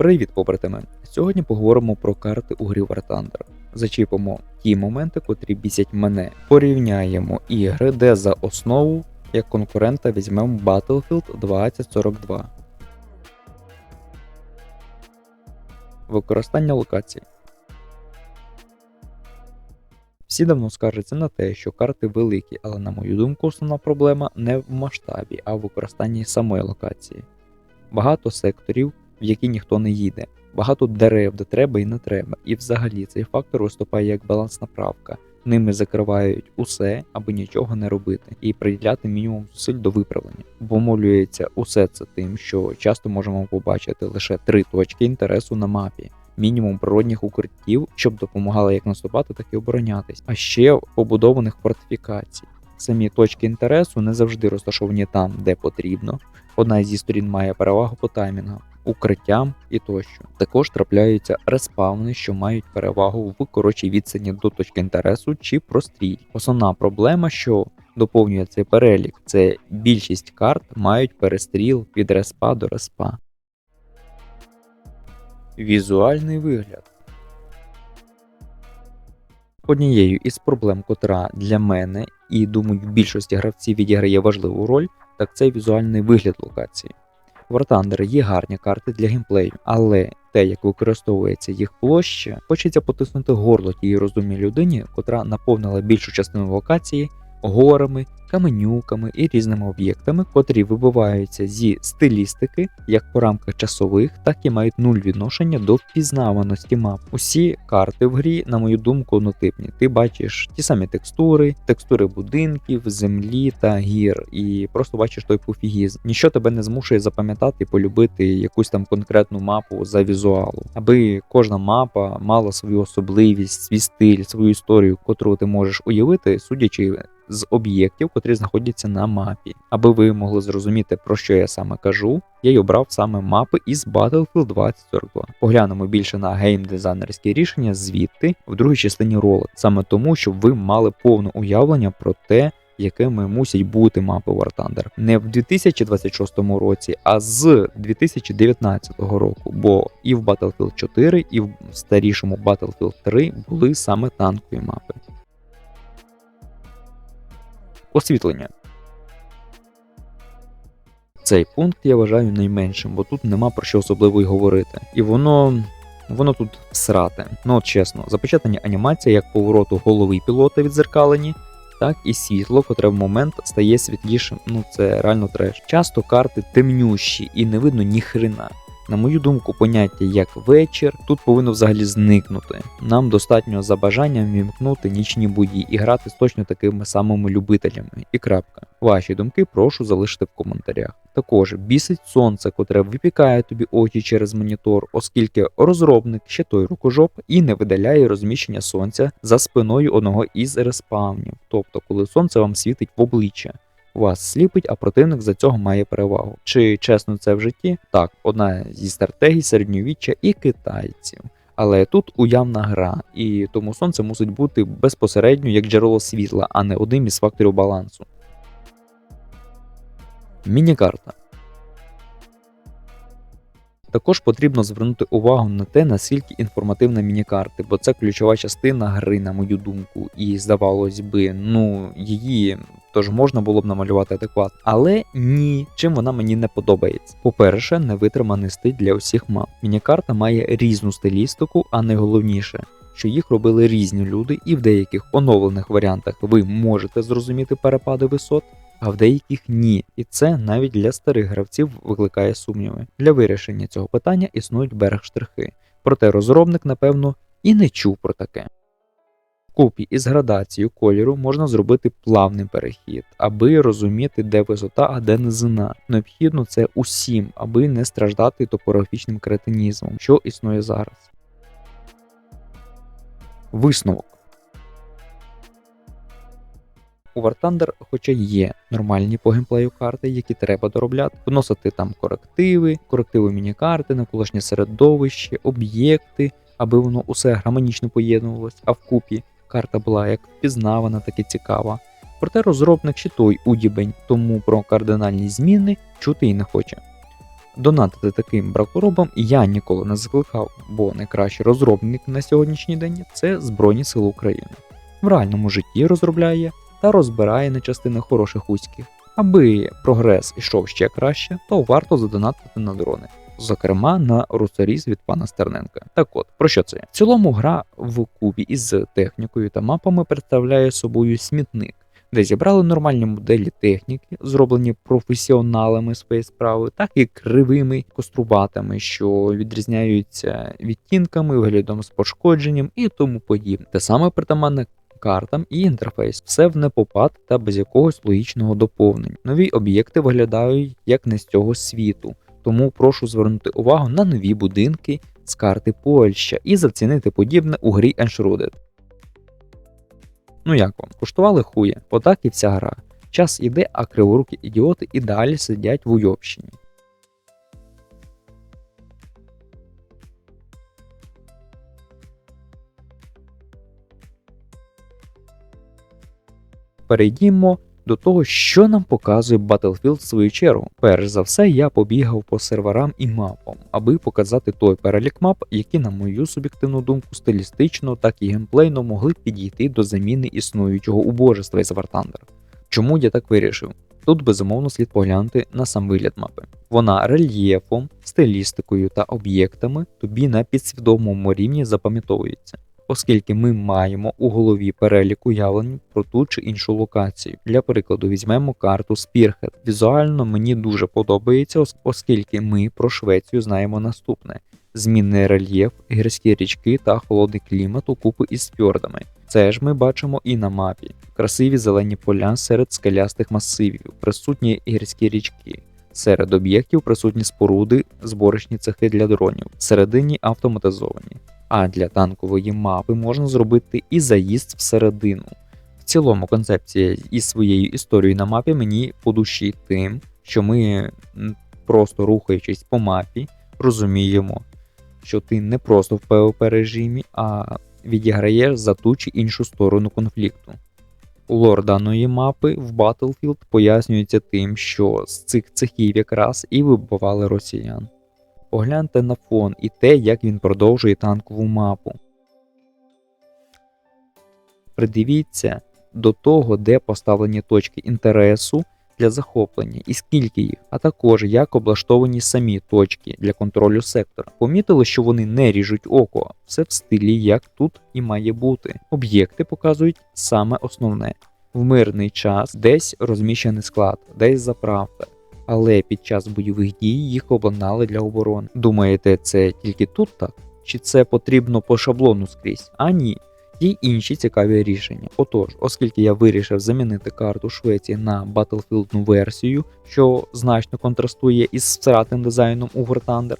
Привіт, побратими! Сьогодні поговоримо про карти у грі War Thunder. Зачіпимо ті моменти, котрі бісять мене. Порівняємо ігри, де за основу як конкурента візьмемо Battlefield 2042. Використання локацій. Всі давно скаржаться на те, що карти великі, але на мою думку, основна проблема не в масштабі, а в використанні самої локації. Багато секторів, в які ніхто не їде, багато дерев, де треба і не треба. І взагалі цей фактор виступає як балансна правка. Ними закривають усе, аби нічого не робити, і приділяти мінімум зусиль до виправлення. Обумовлюється усе це тим, що часто можемо побачити лише три точки інтересу на мапі. Мінімум природних укриттів, щоб допомагали як наступати, так і оборонятись, а ще побудованих фортифікацій. Самі точки інтересу не завжди розташовані там, де потрібно. Одна зі сторін має перевагу по таймінгам, укриттям і тощо. Також трапляються респавни, що мають перевагу в коротшій відстані до точки інтересу чи прострій. Основна проблема, що доповнює цей перелік, це більшість карт мають перестріл від респа до респа. Візуальний вигляд. Однією із проблем, котра для мене і думаю, більшості гравців відіграє важливу роль, так це візуальний вигляд локації. War Thunder є гарні карти для геймплею, але те, як використовується їх площа, хочеться потиснути горло тієї розумній людині, котра наповнила більшу частину локації горами, каменюками і різними об'єктами, котрі вибиваються зі стилістики як по рамках часових, так і мають нуль відношення до впізнаваності мап. Усі карти в грі, на мою думку, однотипні. Ти бачиш ті самі текстури, текстури будинків, землі та гір, і просто бачиш той пофігізм. Ніщо тебе не змушує запам'ятати і полюбити якусь там конкретну мапу за візуалу, аби кожна мапа мала свою особливість, свій стиль, свою історію, котру ти можеш уявити, судячи з об'єктів, котрі знаходяться на мапі. Аби ви могли зрозуміти, про що я саме кажу, я й обрав саме мапи із Battlefield 2042. Поглянемо більше на геймдизайнерські рішення звідти в другій частині ролик, саме тому, щоб ви мали повне уявлення про те. Якими мусять бути мапи War Thunder. не в 2026 році, а з 2019 року. Бо і в Battlefield 4, і в старішому Battlefield 3 були саме танкові мапи. Освітлення. Цей пункт я вважаю найменшим, бо тут нема про що особливо й говорити. І воно. Воно тут всрате. Ну от чесно, запечатання анімація як повороту голови пілота відзеркалені, так і світло, котре в момент стає світлішим. Ну це реально треш. Часто карти темнющі і не видно ні хрена. На мою думку, поняття як вечір тут повинно взагалі зникнути. Нам достатньо за бажанням вімкнути нічні бої і грати з точно такими самими любителями. І крапка. Ваші думки прошу залишити в коментарях. Також бісить сонце, котре випікає тобі очі через монітор, оскільки розробник ще той рукожоп і не видаляє розміщення сонця за спиною одного із респавнів, тобто коли сонце вам світить в обличчя. Вас сліпить, а противник за цього має перевагу. Чи чесно це в житті? Так, одна зі стратегій середньовіччя і китайців. Але тут уявна гра, і тому сонце мусить бути безпосередньо як джерело світла, а не одним із факторів балансу. Міні-карта. Також потрібно звернути увагу на те, наскільки інформативна міні-карти, бо це ключова частина гри, на мою думку, і здавалось би, ну її тож можна було б намалювати адекватно. Але ні, чим вона мені не подобається. По-перше, невитриманий стиль для усіх мап. Міні-карта має різну стилістику, а найголовніше. Що їх робили різні люди, і в деяких оновлених варіантах ви можете зрозуміти перепади висот, а в деяких ні. І це навіть для старих гравців викликає сумніви. Для вирішення цього питання існують берег-штрихи. Проте розробник, напевно, і не чув про таке. Купі із градацією кольору можна зробити плавний перехід, аби розуміти, де висота, а де низина. Необхідно це усім, аби не страждати топографічним кретинізмом, що існує зараз. Висновок. У War Thunder хоча є нормальні по геймплею карти, які треба доробляти, вносити там корективи, корективи міні-карти, навколишнє середовище, об'єкти, аби воно усе гармонічно поєднувалось, а вкупі карта була як впізнавана, так і цікава. Проте розробник ще той удібень, тому про кардинальні зміни чути й не хоче. Донатити таким бракоробам я ніколи не закликав, бо найкращий розробник на сьогоднішній день це Збройні Сили України. В реальному житті розробляє та розбирає на частини хороших уських. Аби прогрес ішов ще краще, то варто задонатити на дрони. Зокрема, на русаріз від пана Стерненка. Так от, про що це? В цілому гра в кубі із технікою та мапами представляє собою смітник, де зібрали нормальні моделі техніки, зроблені професіоналами своєї справи, так і кривими кострубатами, що відрізняються відтінками, виглядом з пошкодженням і тому подібне. Те саме притаманне картам і інтерфейс, все в непопад та без якогось логічного доповнення. Нові об'єкти виглядають як не з цього світу, тому прошу звернути увагу на нові будинки з карти Польща і зацінити подібне у грі Enshrouded. Ну як вам? Коштували хує, отак і вся гра. Час іде, а криворукі ідіоти і далі сидять в уйобщині. Перейдімо до того, що нам показує Battlefield в свою чергу. Перш за все, я побігав по серверам і мапам, аби показати той перелік мап, які, на мою суб'єктивну думку, стилістично, так і геймплейно могли підійти до заміни існуючого убожества із War Thunder. Чому я так вирішив? Тут безумовно слід поглянути на сам вигляд мапи. Вона рельєфом, стилістикою та об'єктами тобі на підсвідомому рівні запам'ятовується оскільки ми маємо у голові перелік уявлень про ту чи іншу локацію. Для прикладу, візьмемо карту Spearhead. Візуально мені дуже подобається, оскільки ми про Швецію знаємо наступне: змінний рельєф, гірські річки та холодний клімат у купи із фьордами. Це ж ми бачимо і на мапі: красиві зелені поля серед скелястих масивів, присутні гірські річки. Серед об'єктів присутні споруди, зборочні цехи для дронів, всередині автоматизовані а для танкової мапи можна зробити і заїзд всередину. В цілому концепція із своєю історією на мапі мені по душі тим, що ми, просто рухаючись по мапі, розуміємо, що ти не просто в PvP режимі, а відіграєш за ту чи іншу сторону конфлікту. Лор даної мапи в Battlefield пояснюється тим, що з цих цехів якраз і вибивали росіян. Погляньте на фон і те, як він продовжує танкову мапу. Придивіться до того, де поставлені точки інтересу для захоплення і скільки їх, а також як облаштовані самі точки для контролю сектора. Помітили, що вони не ріжуть око, все в стилі, як тут і має бути. Об'єкти показують саме основне. В мирний час десь розміщений склад, десь заправка, але під час бойових дій їх обладнали для оборони. Думаєте, це тільки тут так? Чи це потрібно по шаблону скрізь? А ні. Є інші цікаві рішення. Отож, оскільки я вирішив замінити карту Швеції на Battlefieldну версію, що значно контрастує із стратним дизайном у Thunder,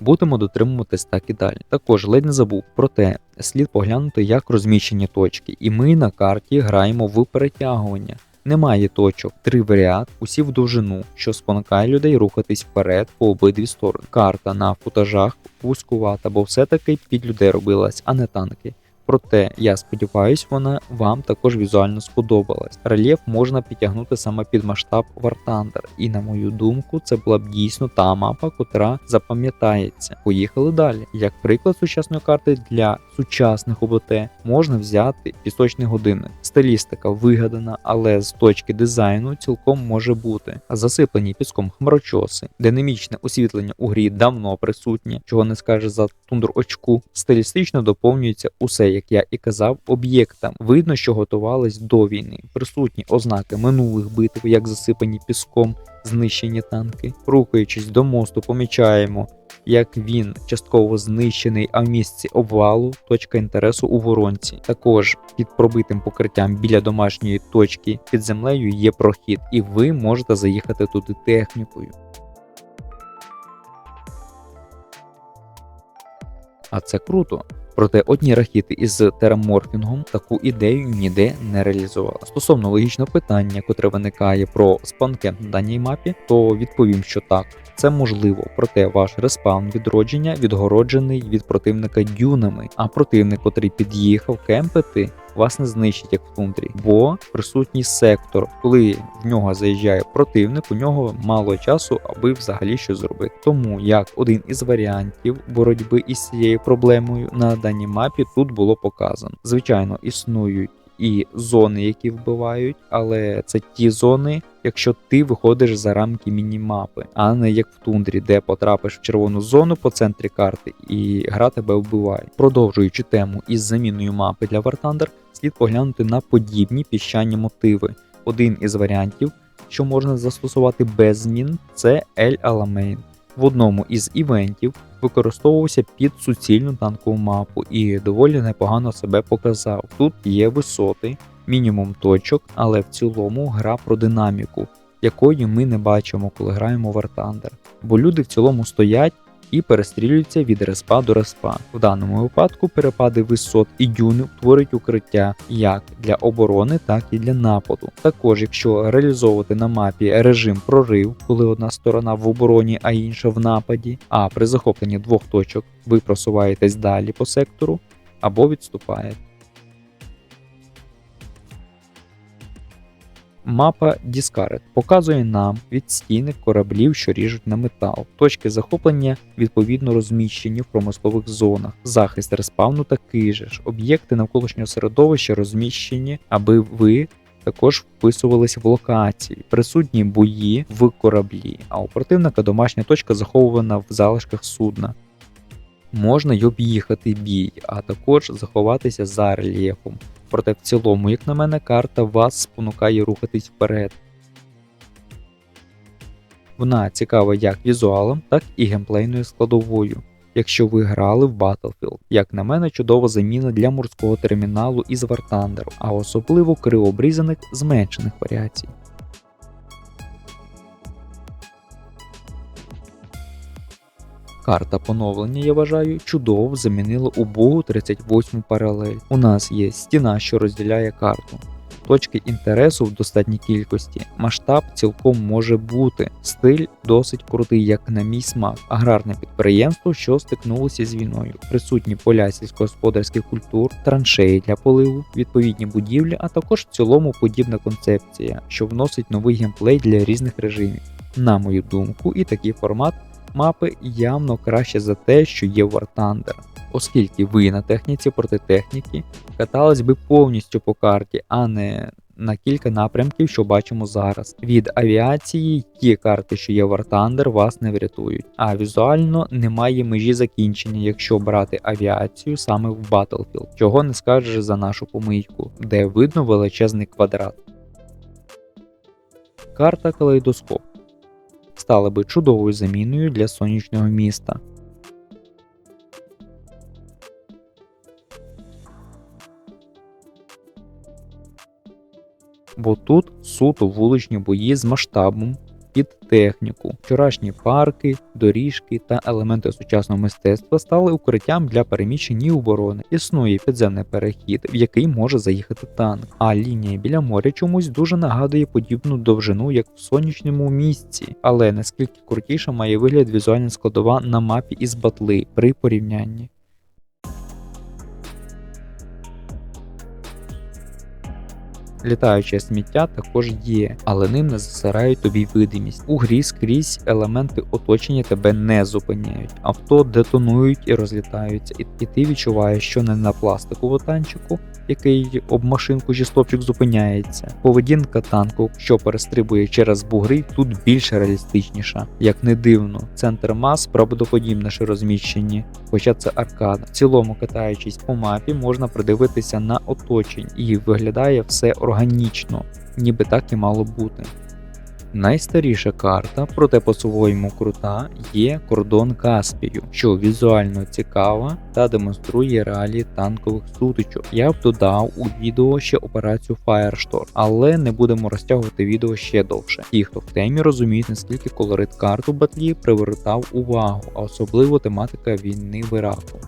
Будемо дотримуватись так і далі. Також ледь не забув, проте слід поглянути, як розміщені точки, і ми на карті граємо в перетягування. Немає точок, три в ряд, усі в довжину, що спонукає людей рухатись вперед по обидві сторони. Карта на футажах вузькувата, бо все-таки під людей робилась, а не танки. Проте я сподіваюсь, вона вам також візуально сподобалась. Рельєф можна підтягнути саме під масштаб War Thunder, і на мою думку, це була б дійсно та мапа, котра запам'ятається. Поїхали далі. Як приклад сучасної карти для сучасних ОБТ можна взяти пісочний годинник. Стилістика вигадана, але з точки дизайну цілком може бути. Засиплені піском хмарочоси, динамічне освітлення у грі давно присутнє, чого не скаже за тундр очку. Стилістично доповнюється усе як я і казав, об'єктам. Видно, що готувались до війни. Присутні ознаки минулих битв, як засипані піском, знищені танки. Рухаючись до мосту, помічаємо, як він частково знищений, а в місці обвалу точка інтересу у воронці. Також під пробитим покриттям біля домашньої точки під землею є прохід, і ви можете заїхати туди технікою. А це круто. Проте одні рахіти із тераморфінгом таку ідею ніде не реалізували. Стосовно логічного питання, котре виникає про спанкент на даній мапі, то відповім, що так. Це можливо, проте ваш респаун відродження відгороджений від противника дюнами, а противник, котрий під'їхав кемпити, вас не знищить як в тундрі, бо присутній сектор, коли в нього заїжджає противник, у нього мало часу, аби взагалі щось зробити. Тому як один із варіантів боротьби із цією проблемою на даній мапі тут було показано. Звичайно, існують. І зони, які вбивають, але це ті зони, якщо ти виходиш за рамки мінімапи, а не як в тундрі, де потрапиш в червону зону по центрі карти, і гра тебе вбиває. Продовжуючи тему із заміною мапи для War Thunder, слід поглянути на подібні піщані мотиви. Один із варіантів, що можна застосувати без змін, це El Alamein. В одному із івентів використовувався під суцільну танкову мапу і доволі непогано себе показав. Тут є висоти, мінімум точок, але в цілому гра про динаміку, якої ми не бачимо, коли граємо в War Thunder. Бо люди в цілому стоять і перестрілюються від респа до респа. В даному випадку перепади висот і дюни утворюють укриття як для оборони, так і для нападу. Також, якщо реалізовувати на мапі режим прорив, коли одна сторона в обороні, а інша в нападі, а при захопленні двох точок ви просуваєтесь далі по сектору або відступаєте. Мапа Discard показує нам відстійник кораблів, що ріжуть на метал. Точки захоплення відповідно розміщені в промислових зонах. Захист респавну такий же ж. Об'єкти навколишнього середовища розміщені, аби ви також вписувались в локації. Присутні бої в кораблі, а у противника домашня точка захована в залишках судна. Можна й об'їхати бій, а також заховатися за рельєфом. Проте в цілому, як на мене, карта вас спонукає рухатись вперед. Вона цікава як візуалом, так і геймплейною складовою. Якщо ви грали в Battlefield, як на мене, чудова заміна для морського терміналу із War Thunder, а особливо кривобрізаних зменшених варіацій. Карта поновлення, я вважаю, чудово замінила убогу 38 паралель. У нас є стіна, що розділяє карту. Точки інтересу в достатній кількості, масштаб цілком може бути, стиль досить крутий, як на мій смак, аграрне підприємство, що стикнулося з війною, присутні поля сільськогосподарських культур, траншеї для поливу, відповідні будівлі, а також в цілому подібна концепція, що вносить новий геймплей для різних режимів. На мою думку, і такий формат мапи явно краще за те, що є War Thunder, оскільки ви на техніці проти техніки катались би повністю по карті, а не на кілька напрямків, що бачимо зараз. Від авіації ті карти, що є War Thunder, вас не врятують, а візуально немає межі закінчення, якщо брати авіацію саме в Battlefield, чого не скажеш за нашу помийку, де видно величезний квадрат. Карта калейдоскоп стала би чудовою заміною для сонячного міста. Бо тут суто вуличні бої з масштабом під техніку. Вчорашні парки, доріжки та елементи сучасного мистецтва стали укриттям для переміщень і оборони. Існує підземний перехід, в який може заїхати танк. А лінія біля моря чомусь дуже нагадує подібну довжину, як в сонячному місці, але наскільки крутіша має вигляд візуальна складова на мапі із батли при порівнянні. Літаюче сміття також є, але ним не засирають тобі видимість. У грі скрізь елементи оточення тебе не зупиняють. Авто детонують і розлітаються, і, ти відчуваєш, що не на пластикову танчику, який об машинку чи стовпчик зупиняється. Поведінка танку, що перестрибує через бугри, тут більш реалістичніша. Як не дивно, центр мас правдоподібніше розміщені, хоча це аркада. В цілому, катаючись по мапі, можна придивитися на оточень і виглядає все органічно, ніби так і мало бути. Найстаріша карта, проте по-своєму крута, є кордон Каспію, що візуально цікава та демонструє реалії танкових сутичок. Я б додав у відео ще операцію Firestorm, але не будемо розтягувати відео ще довше. Ті, хто в темі розуміють, наскільки колорит карт у батлі привертав увагу, а особливо тематика війни в Іраку.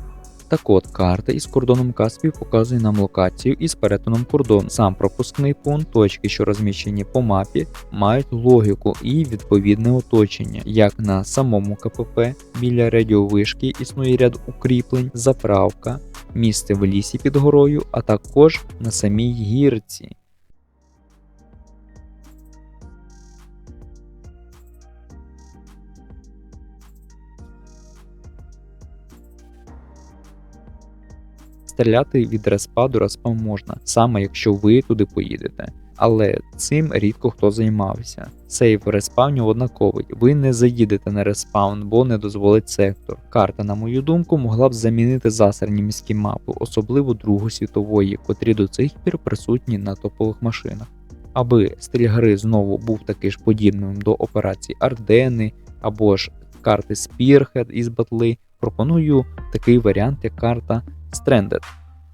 Так от, карта із кордоном Каспію показує нам локацію із перетином кордону. Сам пропускний пункт, точки, що розміщені по мапі, мають логіку і відповідне оточення. Як на самому КПП біля радіовишки існує ряд укріплень, заправка, місце в лісі під горою, а також на самій гірці. Стріляти від респа до респа можна, саме якщо ви туди поїдете. Але цим рідко хто займався. Сейв респавнів однаковий. Ви не заїдете на респаун, бо не дозволить сектор. Карта, на мою думку, могла б замінити засерні міські мапи, особливо Другої світової, котрі до цих пір присутні на топових машинах. Аби стиль гри знову був такий ж подібним до операцій Ардени або ж карти Spearhead із батли, пропоную такий варіант, як карта Stranded,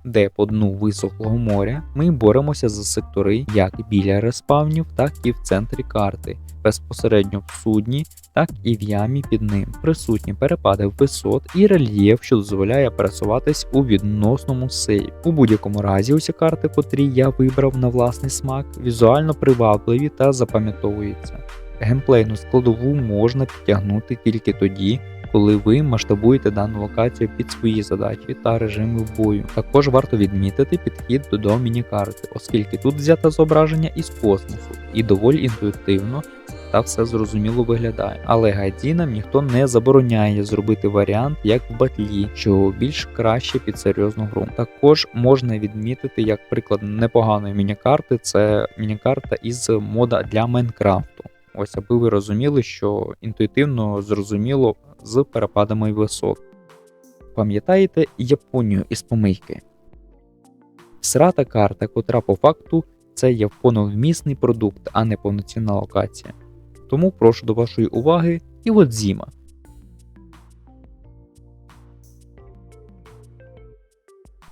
де по дну висохлого моря ми боремося за сектори як біля респавнів, так і в центрі карти, безпосередньо в судні, так і в ямі під ним. Присутні перепади висот і рельєф, що дозволяє пересуватись у відносному сейф. У будь-якому разі усі карти, котрі я вибрав на власний смак, візуально привабливі та запам'ятовуються. Геймплейну складову можна підтягнути тільки тоді, коли ви масштабуєте дану локацію під свої задачі та режими бою. Також варто відмітити підхід до міні-карти, оскільки тут взято зображення із космосу і доволі інтуїтивно та все зрозуміло виглядає. Але гайдінам ніхто не забороняє зробити варіант як в батлі, що більш краще під серйозну гру. Також можна відмітити як приклад непоганої міні-карти, це міні-карта із мода для Майнкрафту. Ось аби ви розуміли, що інтуїтивно зрозуміло з перепадами висот. Пам'ятаєте Японію із помийки? Срата карта, котра по факту це є повновмісний продукт, а не повноцінна локація. Тому прошу до вашої уваги і от Зіма.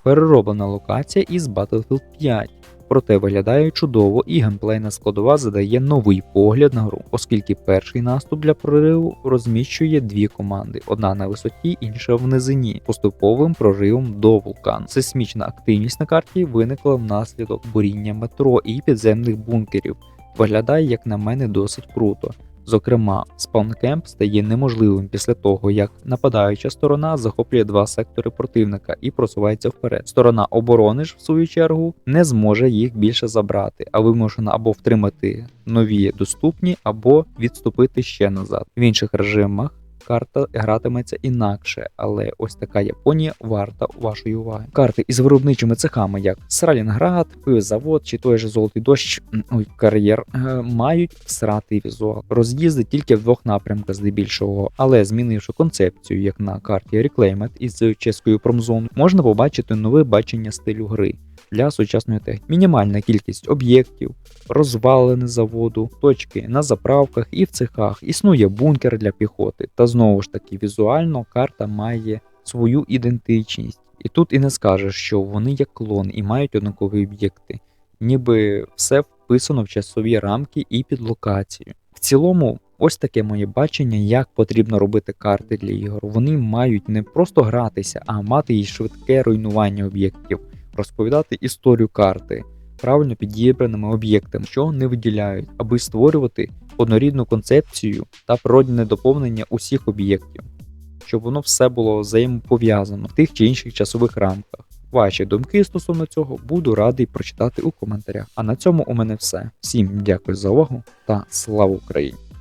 Перероблена локація із Battlefield 5 проте виглядає чудово і геймплейна складова задає новий погляд на гру, оскільки перший наступ для прориву розміщує дві команди: одна на висоті, інша в низині, поступовим проривом до вулкану. Сейсмічна активність на карті виникла внаслідок буріння метро і підземних бункерів. Виглядає, як на мене, досить круто. Зокрема, спаункемп стає неможливим після того, як нападаюча сторона захоплює два сектори противника і просувається вперед. Сторона оборони ж, в свою чергу, не зможе їх більше забрати, а вимушена або втримати нові доступні, або відступити ще назад. В інших режимах карта гратиметься інакше, але ось така Японія варта вашої уваги. Карти із виробничими цехами, як Сралінград, пивзавод чи той же Золотий дощ, ой, кар'єр, е, мають всратий візуал. Роз'їзди тільки в двох напрямках здебільшого, але змінивши концепцію, як на карті Reclaimed із чеською промзон, можна побачити нове бачення стилю гри. Для сучасної техніки. Мінімальна кількість об'єктів, розвалини заводу, точки на заправках і в цехах. Існує бункер для піхоти. Та знову ж таки, візуально карта має свою ідентичність. І тут і не скажеш, що вони як клон і мають однакові об'єкти, ніби все вписано в часові рамки і під локацію. В цілому, ось таке моє бачення, як потрібно робити карти для ігор. Вони мають не просто гратися, а мати і швидке руйнування об'єктів, розповідати історію карти правильно підібраними об'єктами, що не виділяють, аби створювати однорідну концепцію та природне доповнення усіх об'єктів, щоб воно все було взаємопов'язано в тих чи інших часових рамках. Ваші думки стосовно цього буду радий прочитати у коментарях. А на цьому у мене все. Всім дякую за увагу та слава Україні!